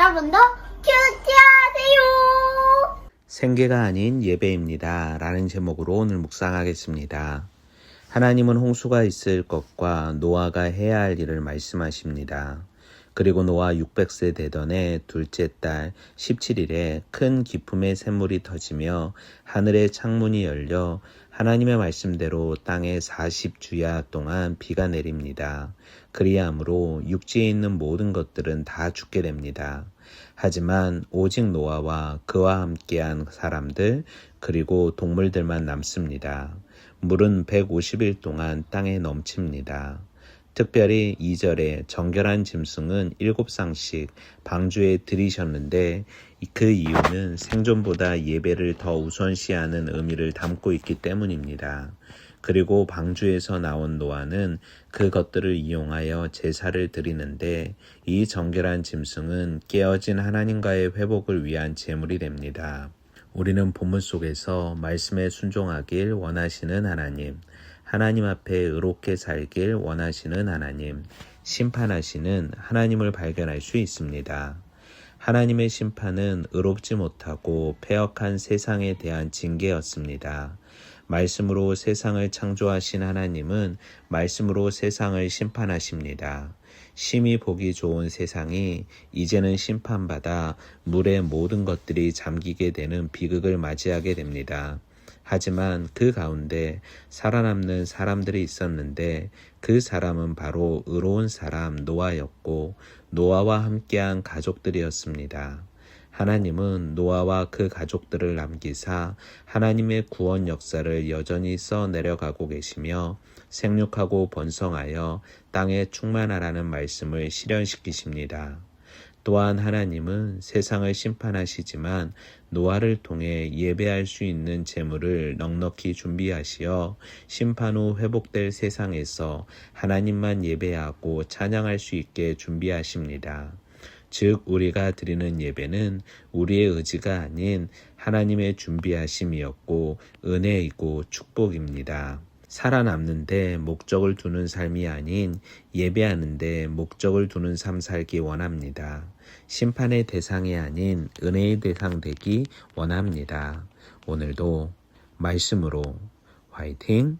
여러분도 큐티하세요. 생계가 아닌 예배입니다. 라는 제목으로 오늘 묵상하겠습니다. 하나님은 홍수가 있을 것과 노아가 해야 할 일을 말씀하십니다. 그리고 노아 600세 되던 해 둘째 달 17일에 큰 기품의 샘물이 터지며 하늘의 창문이 열려 하나님의 말씀대로 땅에 40주야 동안 비가 내립니다. 그리함으로 육지에 있는 모든 것들은 다 죽게 됩니다. 하지만 오직 노아와 그와 함께한 사람들 그리고 동물들만 남습니다. 물은 150일 동안 땅에 넘칩니다. 특별히 2절에 정결한 짐승은 7쌍씩 방주에 들이셨는데 그 이유는 생존보다 예배를 더 우선시하는 의미를 담고 있기 때문입니다. 그리고 방주에서 나온 노아는 그것들을 이용하여 제사를 드리는데 이 정결한 짐승은 깨어진 하나님과의 회복을 위한 제물이 됩니다. 우리는 본문 속에서 말씀에 순종하길 원하시는 하나님, 하나님 앞에 의롭게 살길 원하시는 하나님, 심판하시는 하나님을 발견할 수 있습니다. 하나님의 심판은 의롭지 못하고 폐역한 세상에 대한 징계였습니다. 말씀으로 세상을 창조하신 하나님은 말씀으로 세상을 심판하십니다. 심히 보기 좋은 세상이 이제는 심판받아 물의 모든 것들이 잠기게 되는 비극을 맞이하게 됩니다. 하지만 그 가운데 살아남는 사람들이 있었는데 그 사람은 바로 의로운 사람 노아였고 노아와 함께한 가족들이었습니다. 하나님은 노아와 그 가족들을 남기사 하나님의 구원 역사를 여전히 써 내려가고 계시며 생육하고 번성하여 땅에 충만하라는 말씀을 실현시키십니다. 또한 하나님은 세상을 심판하시지만 노아를 통해 예배할 수 있는 재물을 넉넉히 준비하시어 심판 후 회복될 세상에서 하나님만 예배하고 찬양할 수 있게 준비하십니다. 즉 우리가 드리는 예배는 우리의 의지가 아닌 하나님의 준비하심이었고 은혜이고 축복입니다. 살아남는데 목적을 두는 삶이 아닌 예배하는데 목적을 두는 삶 살기 원합니다. 심판의 대상이 아닌 은혜의 대상 되기 원합니다. 오늘도 말씀으로 화이팅!